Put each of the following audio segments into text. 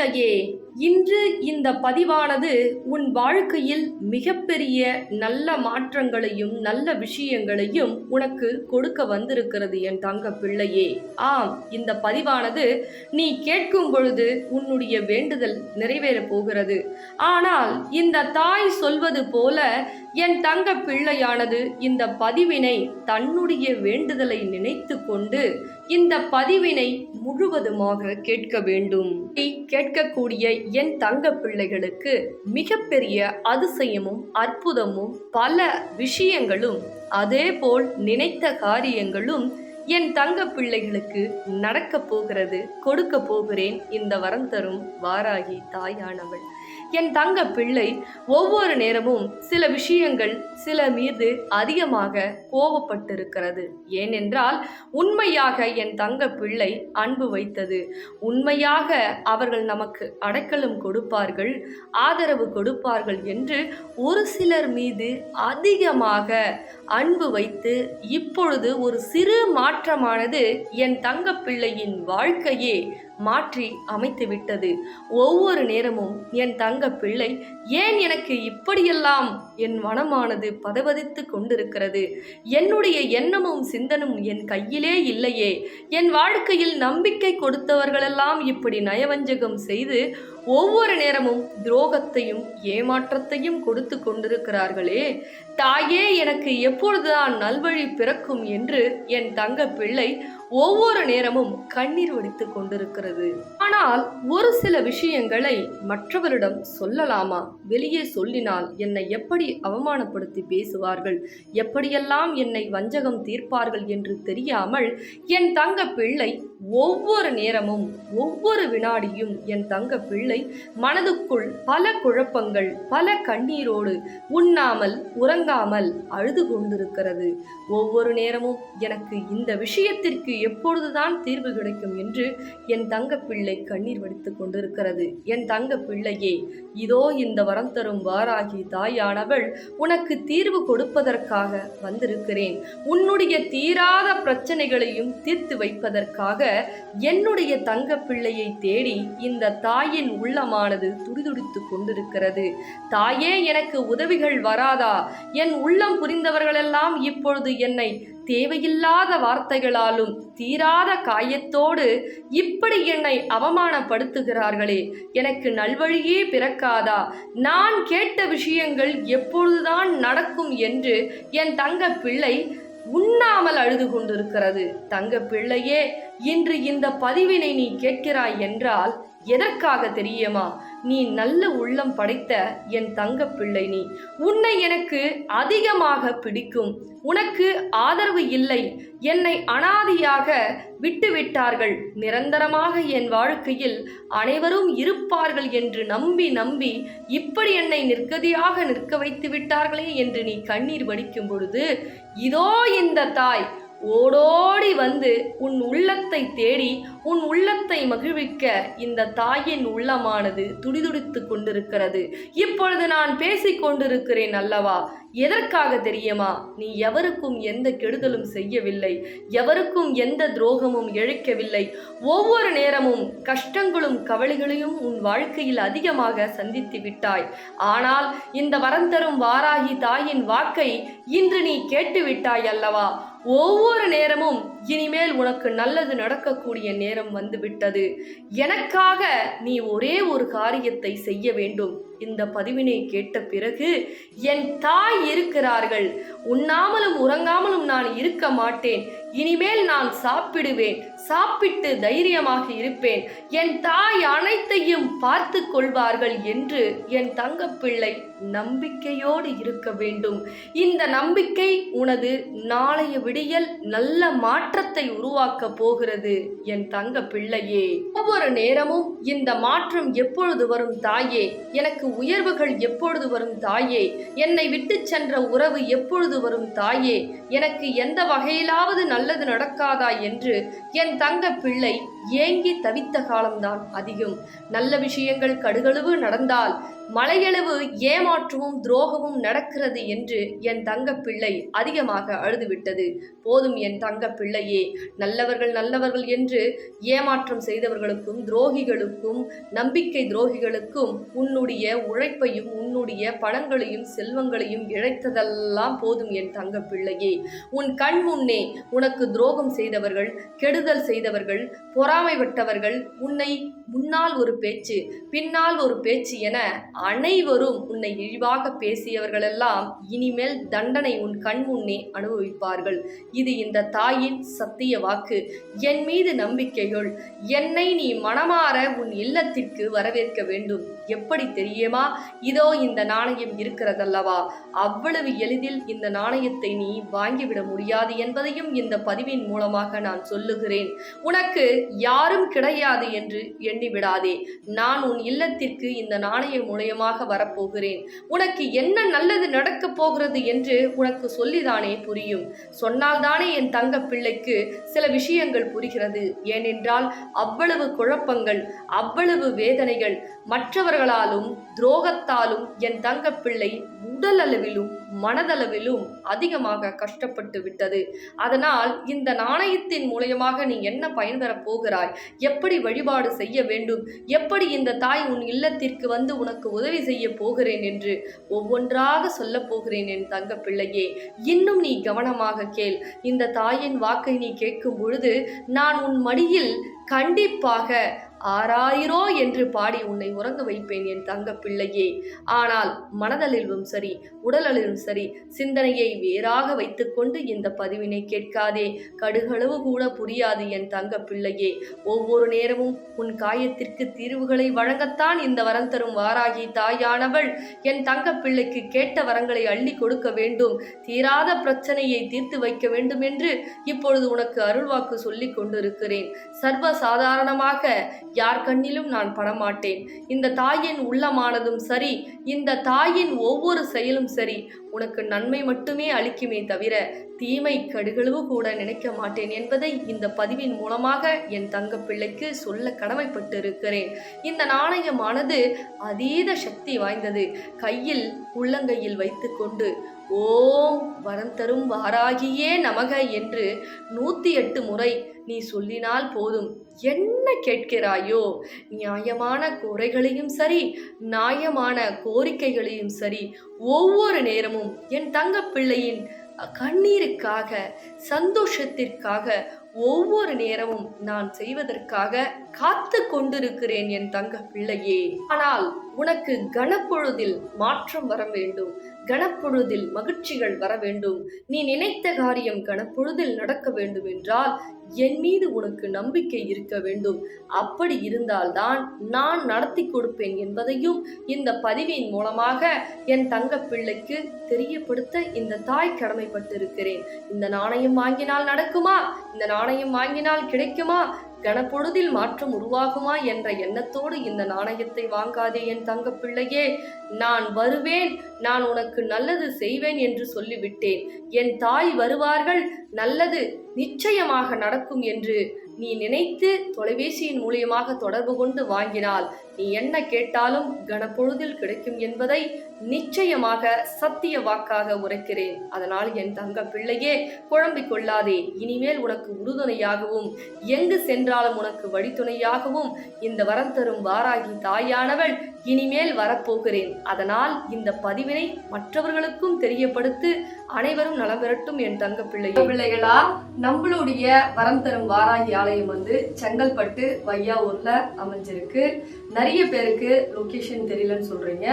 பிள்ளையே இன்று இந்த பதிவானது உன் வாழ்க்கையில் மிகப்பெரிய நல்ல மாற்றங்களையும் நல்ல விஷயங்களையும் உனக்கு கொடுக்க வந்திருக்கிறது என் தங்க பிள்ளையே. ஆம் இந்த பதிவானது நீ கேட்கும் பொழுது உன்னுடைய வேண்டுதல் நிறைவேறப் போகிறது. ஆனால் இந்த தாய் சொல்வது போல என் தங்க பிள்ளையானது இந்த பதிவினை தன்னுடைய வேண்டுதலை நினைத்து கொண்டு இந்த பதிவினை முழுவதுமாக கேட்க வேண்டும். கேட்கக்கூடிய என் தங்க பிள்ளைகளுக்கு மிகப்பெரிய அதிசயமும் அற்புதமும் பல விஷயங்களும் அதேபோல் நினைத்த காரியங்களும் என் தங்க பிள்ளைகளுக்கு நடக்கப் போகிறது கொடுக்க போகிறேன் இந்த வரம் தரும் வாராகி தாயானவள். என் தங்க பிள்ளை ஒவ்வொரு நேரமும் சில விஷயங்கள் சில மீது அதிகமாக கோபப்பட்டிருக்கிறது. ஏனென்றால் உண்மையாக என் தங்க பிள்ளை அன்பு வைத்தது. உண்மையாக அவர்கள் நமக்கு அடைக்கலம் கொடுப்பார்கள் ஆதரவு கொடுப்பார்கள் என்று ஒரு சிலர் மீது அதிகமாக அன்பு வைத்து இப்பொழுது ஒரு சிறு மாற்றமானது என் தங்க பிள்ளையின் வாழ்க்கையே. மாற்றி அமைத்து விட்டது. ஒவ்வொரு நேரமும் என் தங்க பிள்ளை ஏன் எனக்கு இப்படியெல்லாம்? என் மனமானது பதவதித்து கொண்டிருக்கிறது. என்னுடைய எண்ணமும் சிந்தனும் என் கையிலே இல்லையே. என் வாழ்க்கையில் நம்பிக்கை கொடுத்தவர்களெல்லாம் இப்படி நயவஞ்சகம் செய்து ஒவ்வொரு நேரமும் துரோகத்தையும் ஏமாற்றத்தையும் கொடுத்து கொண்டிருக்கிறார்களே. தாயே எனக்கு எப்பொழுதுதான் நல்வழி பிறக்கும் என்று என் தங்க பிள்ளை ஒவ்வொரு நேரமும் கண்ணீர் வடித்து கொண்டிருக்கிறது. ஆனால் ஒரு சில விஷயங்களை மற்றவரிடம் சொல்லலாமா? வெளியே சொல்லினால் என்னை எப்படி அவமானப்படுத்தி பேசுவார்கள்? எப்படியெல்லாம் என்னை வஞ்சகம் தீர்ப்பார்கள் என்று தெரியாமல் என் தங்க பிள்ளை ஒவ்வொரு நேரமும் ஒவ்வொரு வினாடியும் என் தங்க பிள்ளை மனதுக்குள் பல குழப்பங்கள் பல கண்ணீரோடு உண்ணாமல் உறங்காமல் அழுது கொண்டிருக்கிறது. ஒவ்வொரு நேரமும் எனக்கு இந்த விஷயத்திற்கு எப்பொழுதுதான் தீர்வு கிடைக்கும் என்று என் தங்க பிள்ளை கண்ணீர் வடித்து கொண்டிருக்கிறது. என் தங்க பிள்ளையே இதோ இந்த வரம் தரும் வாராகி தாயானவள் உனக்கு தீர்வு கொடுப்பதற்காக வந்திருக்கிறேன். உன்னுடைய தீராத பிரச்சனைகளையும் தீர்த்து வைப்பதற்காக என்னுடைய தங்க பிள்ளையை தேடி இந்த தாயின் உள்ளமானது துடிதுடித்துக் கொண்டிருக்கிறது. தாயே எனக்கு உதவிகள் வராதா? என் உள்ளம் புரிந்தவர்களெல்லாம் இப்பொழுது என்னை தேவையில்லாத வார்த்தைகளாலும் தீராத காயத்தோடு இப்படி என்னை அவமானப்படுத்துகிறார்களே. எனக்கு நல்வழியே பிறக்காதா? நான் கேட்ட விஷயங்கள் எப்பொழுதுதான் நடக்கும் என்று என் தங்க பிள்ளை உண்ணாமல் அழுது கொண்டிருக்கிறது. தங்க பிள்ளையே இன்று இந்த பதிவினை நீ கேட்கிறாய் என்றால் எதற்காக தெரியுமா? நீ நல்ல உள்ளம் படைத்த என் தங்க பிள்ளை நீ. உன்னை எனக்கு அதிகமாக பிடிக்கும். உனக்கு ஆதரவு இல்லை. என்னை அனாதியாக விட்டுவிட்டார்கள். நிரந்தரமாக என் வாழ்க்கையில் அனைவரும் இருப்பார்கள் என்று நம்பி நம்பி இப்படி என்னை நிற்கதியாக நிற்க வைத்து விட்டார்களே என்று நீ கண்ணீர் வடிக்கும் பொழுது இதோ இந்த தாய் ஓடோடி வந்து உன் உள்ளத்தை தேடி உன் உள்ளத்தை மகிழ்விக்க இந்த தாயின் உள்ளமானது துடிதுடித்து கொண்டிருக்கிறது. இப்பொழுது நான் பேசிக் கொண்டிருக்கிறேன் அல்லவா? எதற்காக தெரியுமா? நீ எவருக்கும் எந்த கெடுதலும் செய்யவில்லை. எவருக்கும் எந்த துரோகமும் இழைக்கவில்லை ஒவ்வொரு நேரமும் கஷ்டங்களும் கவலைகளையும் உன் வாழ்க்கையில் அதிகமாக சந்தித்து விட்டாய். ஆனால் இந்த வரம் தரும் வாராகி தாயின் வாக்கை இன்று நீ கேட்டு விட்டாய் அல்லவா? ஒவ்வொரு நேரமும் இனிமேல் உனக்கு நல்லது நடக்கக்கூடிய நேரம் நேரம் வந்துவிட்டது. எனக்காக நீ ஒரே ஒரு காரியத்தை செய்ய வேண்டும். இந்த பதிவினை கேட்ட பிறகு என் தாய் இருக்கிறார்கள். உண்ணாமலும் உறங்காமலும் நான் இருக்க மாட்டேன். இனிமேல் நான் சாப்பிடுவேன். சாப்பிட்டு தைரியமாக இருப்பேன். என் தாய் அனைத்தையும் பார்த்து கொள்வார்கள் என்று என் தங்கப்பிள்ளை நம்பிக்கையோடு இருக்க வேண்டும். இந்த நம்பிக்கை உனது நாளைய விடியல் நல்ல மாற்றத்தை உருவாக்க போகிறது என் தங்க பிள்ளையே ஒவ்வொரு நேரமும் இந்த மாற்றம் எப்பொழுது வரும் தாயே? எனக்கு உயர்வுகள் எப்பொழுது வரும் தாயே? என்னை விட்டு சென்ற உறவு எப்பொழுது வரும் தாயே? எனக்கு எந்த வகையிலாவது நல்லது நடக்காதா என்று என் தங்க பிள்ளை ஏங்கி தவித்த காலம்தான் அதிகம். நல்ல விஷயங்கள் கடுகளவு நடந்தால் மலையளவு ஏமாற்றமும் துரோகமும் நடக்கிறது என்று என் தங்க பிள்ளை அதிகமாக அழுதுவிட்டது. போதும் என் தங்க பிள்ளையே நல்லவர்கள் நல்லவர்கள் என்று ஏமாற்றம் செய்தவர்களுக்கும் துரோகிகளுக்கும் நம்பிக்கை துரோகிகளுக்கும் உன்னுடைய உழைப்பையும் உன்னுடைய பணங்களையும் செல்வங்களையும் இழைத்ததெல்லாம் போதும் என் தங்க பிள்ளையே. உன் கண் முன்னே உனக்கு துரோகம் செய்தவர்கள் கெடுதல் செய்தவர்கள் பொறாமைப்பட்டவர்கள் உன்னை முன்னால் ஒரு பேச்சு பின்னால் ஒரு பேச்சு என அனைவரும் உன்னை இழிவாக பேசியவர்களெல்லாம் இனிமேல் தண்டனை உன் கண் முன்னே அனுபவிப்பார்கள். இது இந்த தாயின் சத்திய வாக்கு. என் மீது நம்பிக்கைகள் என்னை நீ மனமாற உன் இல்லத்திற்கு வரவேற்க வேண்டும். எப்படி தெரியுமா? இதோ இந்த நாணயம் இருக்கிறதல்லவா? அவ்வளவு எளிதில் இந்த நாணயத்தை நீ வாங்கிவிட முடியாது என்பதையும் இந்த பதிவின் மூலமாக நான் சொல்லுகிறேன். உனக்கு யாரும் கிடையாது என்று என் விடாதே. நான் உன் இல்லத்திற்கு இந்த நாணயம் மூலயமாக வரப்போகிறேன். உனக்கு என்ன நல்லது நடக்கப் போகிறது என்று உனக்கு சொல்லிதானே புரியும். சொன்னால்தானே என் தங்க பிள்ளைக்கு சில விஷயங்கள் புரிகிறது. ஏனென்றால் அவ்வளவு குழப்பங்கள் அவ்வளவு வேதனைகள் மற்றவர்களாலும் துரோகத்தாலும் என் தங்க பிள்ளை உடல் அளவிலும் மனதளவிலும் அதிகமாக கஷ்டப்பட்டு விட்டது. அதனால் இந்த நாணயத்தின் மூலயமாக நீ என்ன பயன்பெறப் போகிறாய்? எப்படி வழிபாடு செய்ய வேண்டும்? எப்படி இந்த தாய் உன் இல்லத்திற்கு வந்து உனக்கு உதவி செய்ய போகிறேன் என்று ஒவ்வொன்றாக சொல்லப் போகிறேன் என் தங்க பிள்ளையே. இன்னும் நீ கவனமாக கேள். இந்த தாயின் வாக்கை நீ கேட்கும் பொழுது நான் உன் மடியில் கண்டிப்பாக ஆறாயிரோ என்று பாடி உன்னை உறங்க வைப்பேன் என் தங்க பிள்ளையே. ஆனால் மனதளிலும் சரி உடலளிலும் சரி சிந்தனையை வேறாக வைத்துக்கொண்டு இந்த பதிவினை கேட்காதே. கடுகளவு கூட புரியாது என் தங்க பிள்ளையே. ஒவ்வொரு நேரமும் உன் காயத்திற்கு தீர்வுகளை வழங்கத்தான் இந்த வரம் தரும் வாராகி தாயானவள் என் தங்க பிள்ளைக்கு கேட்ட வரங்களை அள்ளி கொடுக்க வேண்டும். தீராத பிரச்சனையை தீர்த்து வைக்க வேண்டும் என்று இப்பொழுது உனக்கு அருள்வாக்கு சொல்லிக் கொண்டிருக்கிறேன். சர்வ சாதாரணமாக யார் கண்ணிலும் நான் படமாட்டேன். இந்த தாயின் உள்ளமானதும் சரி இந்த தாயின் ஒவ்வொரு செயலும் சரி. உனக்கு நன்மை மட்டுமே அளிக்குமே தவிர தீமை கடுகளவு கூட நினைக்க மாட்டேன் என்பதை இந்த பதிவின் மூலமாக என் தங்க பிள்ளைக்கு சொல்ல கடமைப்பட்டிருக்கிறேன். இந்த நாணயமானது அதீத சக்தி வாய்ந்தது. கையில் உள்ளங்கையில் வைத்துக்கொண்டு ஓம் வரம் தரும் வாராகியே நமக என்று நூற்றி எட்டு முறை நீ சொல்லினால் போதும். என்ன கேட்கிறாயோ நியாயமான குறைகளையும் சரி நியாயமான கோரிக்கைகளையும் சரி ஒவ்வொரு நேரமும் என் தங்க பிள்ளையின் கண்ணீருக்காக சந்தோஷத்திற்காக ஒவ்வொரு நேரமும் நான் செய்வதற்காக காத்து கொண்டிருக்கிறேன் என் தங்க பிள்ளையே. ஆனால் உனக்கு கனப்பொழுதில் மாற்றம் வர வேண்டும். கனப்பொழுதில் மகிழ்ச்சிகள் வர வேண்டும். நீ நினைத்த காரியம் கனப்பொழுதில் நடக்க வேண்டும் என்றால் என் மீது உனக்கு நம்பிக்கை இருக்க வேண்டும். அப்படி இருந்தால்தான் நான் நடத்தி கொடுப்பேன் என்பதையும் இந்த பதிவின் மூலமாக என் தங்க பிள்ளைக்கு தெரியப்படுத்த இந்த தாய் கடமைப்பட்டிருக்கிறேன். இந்த நாணயம் வாங்கினால் நடக்குமா? இந்த நாணயம் வாங்கினால் கிடைக்குமா? கனப்பொழுதில் மாற்றம் உருவாகுமா என்ற எண்ணத்தோடு இந்த நாணயத்தை வாங்காதே என் தங்க பிள்ளையே. நான் வருவேன். நான் உனக்கு நல்லது செய்வேன் என்று சொல்லிவிட்டேன். என் தாய் வருவார்கள். நல்லது நிச்சயமாக நடக்கும் என்று நீ நினைத்து தொலைபேசியின் மூலியமாக தொடர்பு கொண்டு வாங்கினால் நீ என்ன கேட்டாலும் கனப்பொழுதில் கிடைக்கும் என்பதை நிச்சயமாக சத்திய வாக்காக உரைக்கிறேன். அதனால் என் தங்க பிள்ளையே குழம்பிக் கொள்ளாதே. இனிமேல் உனக்கு உறுதுணையாகவும் எங்கு சென்றாலும் உனக்கு வழித்துணையாகவும் இந்த வரம் தரும் வாராகி தாயானவள் இனிமேல் வரப்போகிறேன். அதனால் இந்த பதிவினை மற்றவர்களுக்கும் தெரியப்படுத்து அனைவரும் நலம் பெறட்டும் என் தங்க பிள்ளை பிள்ளைகளா நம்மளுடைய வரம் தரும் வாராகி ஆலயம் வந்து செங்கல்பட்டு வையாவூர்ல அமைஞ்சிருக்கு. நிறைய பேருக்கு லொக்கேஷன் தெரியலன்னு சொல்கிறீங்க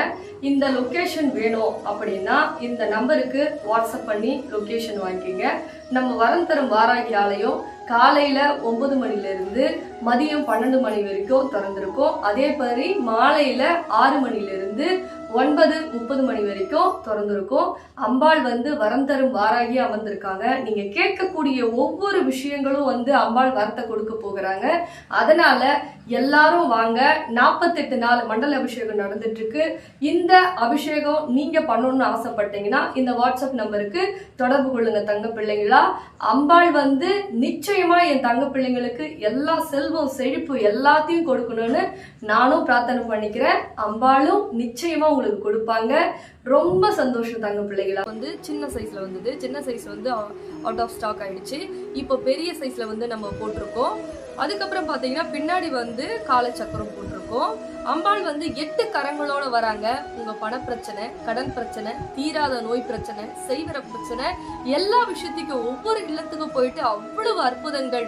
இந்த லொக்கேஷன் வேணும் அப்படின்னா இந்த நம்பருக்கு வாட்ஸ்அப் பண்ணி லொக்கேஷன் வாங்கிக்கோங்க. நம்ம வரம் தரும் வாராகி ஆலயம் காலையில ஒன்பது மணிலேருந்து மதியம் பன்னெண்டு மணி வரைக்கும் திறந்துருக்கோம். அதே மாதிரி மாலையில் ஆறு மணிலேருந்து ஒன்பது முப்பது மணி வரைக்கும் திறந்திருக்கும். அம்பாள் வந்து வரம் தரும் வாராகி அமர்ந்திருக்காங்க. நீங்க கேட்கக்கூடிய ஒவ்வொரு விஷயங்களும் வந்து அம்பாள் வரத்தை கொடுக்க போகிறாங்க. அதனால எல்லாரும் வாங்க. நாற்பத்தெட்டு நாள் மண்டல அபிஷேகம் நடந்துட்டு இருக்கு இந்த அபிஷேகம் நீங்க பண்ணணும்னு ஆசைப்பட்டீங்கன்னா இந்த வாட்ஸ்அப் நம்பருக்கு தொடர்பு கொள்ளுங்க தங்க பிள்ளைங்களா. அம்பாள் வந்து நிச்சயமா என் தங்க பிள்ளைங்களுக்கு எல்லா செல்வம் செழிப்பு எல்லாத்தையும் கொடுக்கணும்னு நானும் பிரார்த்தனை பண்ணிக்கிறேன். அம்பாளும் நிச்சயமா உங்களுக்கு கொடுப்பாங்க. ரொம்ப சந்தோஷம் தாங்க பிள்ளைகளா. வந்து சின்ன சைஸ்ல வந்தது. சின்ன சைஸ் வந்து அவுட் ஆஃப் ஸ்டாக் ஆயிடுச்சு. இப்போ பெரிய சைஸ்ல வந்து நம்ம போட்டிருக்கோம். அதுக்கப்புறம் பாத்தீங்கன்னா பின்னாடி வந்து காலச்சக்கரம் போட்டிருக்கோம். அம்பாள் வந்து எட்டு கரங்களோட வராங்க. உங்க பணப்பிரச்சனை கடன் பிரச்சனை தீராத நோய் பிரச்சனை செய்வர பிரச்சனை எல்லா விஷயத்துக்கும் ஒவ்வொரு இல்லத்துக்கும் போயிட்டு அவ்வளவு அற்புதங்கள்.